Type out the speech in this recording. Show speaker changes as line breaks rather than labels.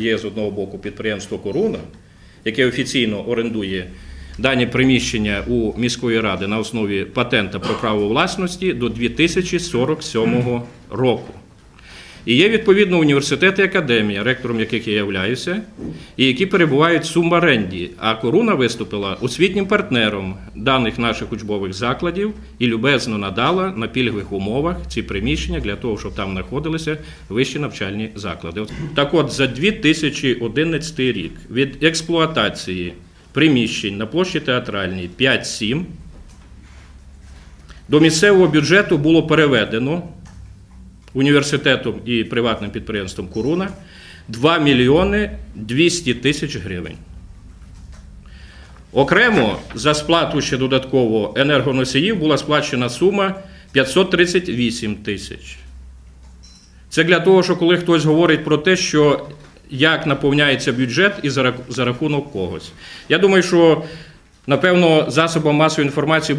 Є з одного боку підприємство Коруна, яке офіційно орендує дані приміщення у міської ради на основі патента про право власності до 2047 року. І є відповідно університети і академія, ректором яких я являюся, і які перебувають в сумаренді. А Коруна виступила освітнім партнером даних наших учбових закладів і любезно надала на пільгових умовах ці приміщення для того, щоб там знаходилися вищі навчальні заклади. Так от, за 2011 рік від експлуатації приміщень на площі театральній 5-7 до місцевого бюджету було переведено університетом і приватним підприємством Коруна 2 мільйони 200 тисяч гривень. Окремо за сплату ще додатково енергоносіїв була сплачена сума 538 тисяч. Це для того, що коли хтось говорить про те, що як наповняється бюджет і за рахунок когось. Я думаю, що напевно засобам масової інформації було.